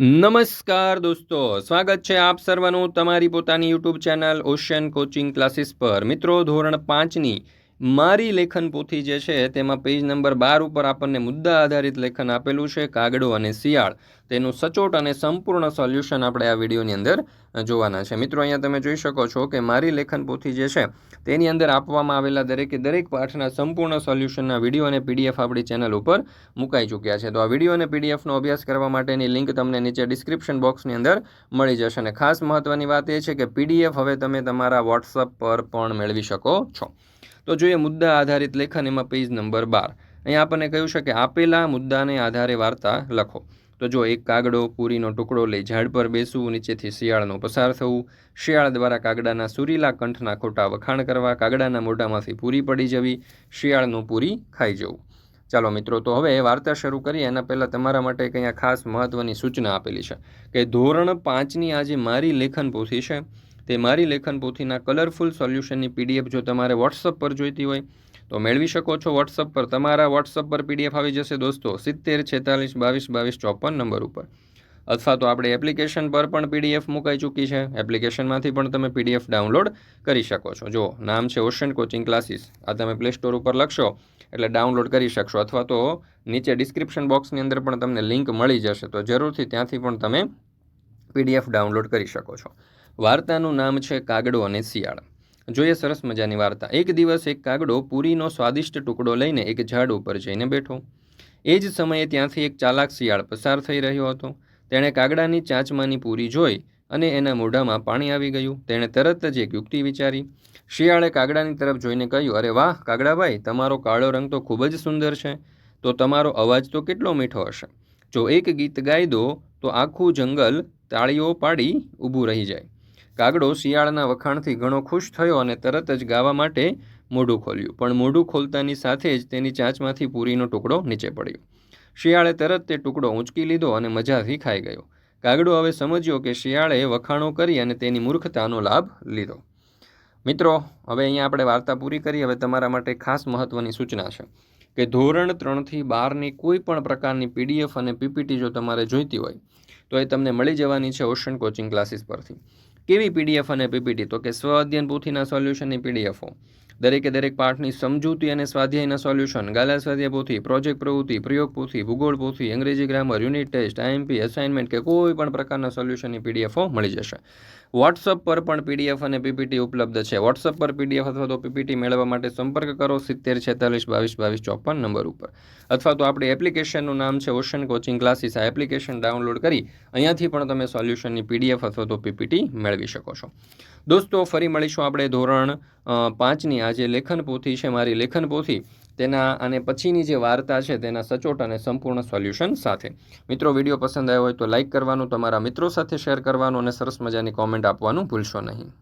નમસ્કાર દોસ્તો, સ્વાગત છે આપ સર્વનું તમારી પોતાની YouTube channel Ocean coaching classes પર. મિત્રો, ધોરણ પાંચની મારી લેખન પોથી જે છે, તેમાં પેજ નંબર બાર ઉપર આપણને મુદ્દા આધારિત લેખન આપેલું છે, કાગડો અને શિયાળ. તેનું સચોટ અને સંપૂર્ણ સોલ્યુશન આપણે આ વિડીયોની અંદર જોવાના છે. મિત્રો, અહીંયા તમે જોઈ શકો છો કે મારી લેખન પોથી જે છે, તેની અંદર આપવામાં આવેલા દરેકે દરેક પાઠના સંપૂર્ણ સોલ્યુશનના વીડિયો અને પીડીએફ આપણી ચેનલ ઉપર મુકાઈ ચૂક્યા છે. તો આ વીડિયો અને પીડીએફનો અભ્યાસ કરવા માટેની લિંક તમને નીચે ડિસ્ક્રિપ્શન બોક્સની અંદર મળી જશે. અને ખાસ મહત્ત્વની વાત એ છે કે પીડીએફ હવે તમે તમારા વોટ્સઅપ પર પણ મેળવી શકો છો. તો જોઈએ મુદ્દા આધારિત લેખન, એમાં પેજ નંબર બાર. અહીંયા આપણને કહ્યું છે કે આપેલા મુદ્દાને આધારે વાર્તા લખો. તો જો એક કાગડો પૂરીનો ટુકડો લઈ ઝાડ પર બેસવું, નીચેથી શિયાળનો પસાર થવું, શિયાળ દ્વારા કાગડાના સુરીલા કંઠના ખોટા વખાણ કરવા, કાગડાના મોઢામાંથી પૂરી પડી જવી, શિયાળનું પૂરી ખાઈ જવું. ચાલો મિત્રો, તો હવે વાર્તા શરૂ કરીએ. એના પહેલાં તમારા માટે કંઈ ખાસ મહત્ત્વની સૂચના આપેલી છે કે ધોરણ પાંચની આજે મારી લેખન પોથી છે. તે મારી લેખન પોથીના કલરફુલ સોલ્યુશનની પીડીએફ જો તમારે વોટ્સઅપ પર જોઈતી હોય, તો મેળવી શકો છો વોટ્સઅપ પર. તમારા વોટ્સઅપ પર પીડીએફ આવી જશે દોસ્તો, સિત્તેર, છેતાલીસ, બાવીસ બાવીસ, ચોપન નંબર ઉપર. અથવા તો આપણે એપ્લિકેશન પર પણ પીડીએફ મુકાઈ ચૂકી છે. એપ્લિકેશનમાંથી પણ તમે પીડીએફ ડાઉનલોડ કરી શકો છો. જો નામ છે ઓશન કોચિંગ ક્લાસીસ આ તમે પ્લે સ્ટોર ઉપર લખશો, એટલે ડાઉનલોડ કરી શકશો. અથવા તો નીચે ડિસ્ક્રિપ્શન બોક્સની અંદર પણ તમને લિંક મળી જશે. તો જરૂરથી ત્યાંથી પણ તમે પીડીએફ ડાઉનલોડ કરી શકો છો. વાર્તાનું નામ છે કાગડો અને શિયાળ. જોઈએ સરસ મજાની વાર્તા. એક દિવસ એક કાગડો પૂરીનો સ્વાદિષ્ટ ટુકડો લઈને એક ઝાડ ઉપર જઈને બેઠો. એ જ સમયે ત્યાંથી એક ચાલાક શિયાળ પસાર થઈ રહ્યો હતો. તેણે કાગડાની ચાંચમાંની પૂરી જોઈ અને એના મોઢામાં પાણી આવી ગયું. તેણે તરત જ એક યુક્તિ વિચારી. શિયાળે કાગડાની તરફ જોઈને કહ્યું, અરે વાહ, કાગડાભાઈ, તમારો કાળો રંગ તો ખૂબ જ સુંદર છે. તો તમારો અવાજ તો કેટલો મીઠો હશે. જો એક ગીત ગાઈ દો, તો આખું જંગલ તાળીઓ પાડી ઊભું રહી જાય. કાગડો શિયાળના વખાણથી ઘણો ખુશ થયો અને તરત જ ગાવા માટે મોઢું ખોલ્યું. પણ મોઢું ખોલતાની સાથે જ તેની ચાંચમાંથી પૂરીનો ટુકડો નીચે પડ્યો. શિયાળે તરત તે ટુકડો ઊંચકી લીધો અને મજાથી ખાઈ ગયો. કાગડો હવે સમજ્યો કે શિયાળે વખાણો કરી અને તેની મૂર્ખતાનો લાભ લીધો. મિત્રો, હવે અહીંયા આપણે વાર્તા પૂરી કરી. હવે તમારા માટે ખાસ મહત્ત્વની સૂચના છે કે ધોરણ ત્રણથી બારની કોઈ પણ પ્રકારની પીડીએફ અને પીપીટી જો તમારે જોઈતી હોય, તો એ તમને મળી જવાની છે ઓશન કોચિંગ ક્લાસીસ પરથી. કેવી પીડીએફ અને પીપીટી? તો કે સ્વ અધ્યયન પોથીના સોલ્યુશનની પીડીએફો. દરેકે દરેક પાઠની સમજૂતી અને સ્વાધ્યાયના સોલ્યુશન, ગાલા સ્વાધ્યાય પોથી, પ્રોજેક્ટ પ્રવૃત્તિ, પ્રયોગ પોથી, ભૂગોળ પોથી, અંગ્રેજી grammar, unit test IMP assignment કે કોઈ પણ પ્રકારના સોલ્યુશનની પીડીએફો મળી જશે. વોટ્સઅપ પર પણ પીડીએફ અને પીપીટી ઉપલબ્ધ છે. વોટ્સઅપ પર પીડીએફ અથવા તો પીપીટી મેળવવા માટે સંપર્ક કરો સિત્તેર છેતાલીસ બાવીસ બાવીસ ચોપન નંબર ઉપર. અથવા તો આપણી એપ્લિકેશનનું નામ છે ઓશન કોચિંગ ક્લાસીસ. આ એપ્લિકેશન ડાઉનલોડ કરી અહીંયાથી પણ તમે સોલ્યુશનની પીડીએફ અથવા તો પીપીટી મેળવી શકો છો. દોસ્તો, ફરી મળીશું આપણે ધોરણ પાંચની આ જે લેખન પોથી છે, મારી લેખન પોથી. તેના અને પછીની જે વાર્તા છે, તેના સચોટ અને સંપૂર્ણ સોલ્યુશન સાથે. મિત્રો, વીડિયો પસંદ આવ્યો હોય તો લાઇક કરવાનું, તમારા મિત્રો સાથે શેર કરવાનું અને સરસ મજાની કોમેન્ટ આપવાનું ભૂલશો નહીં.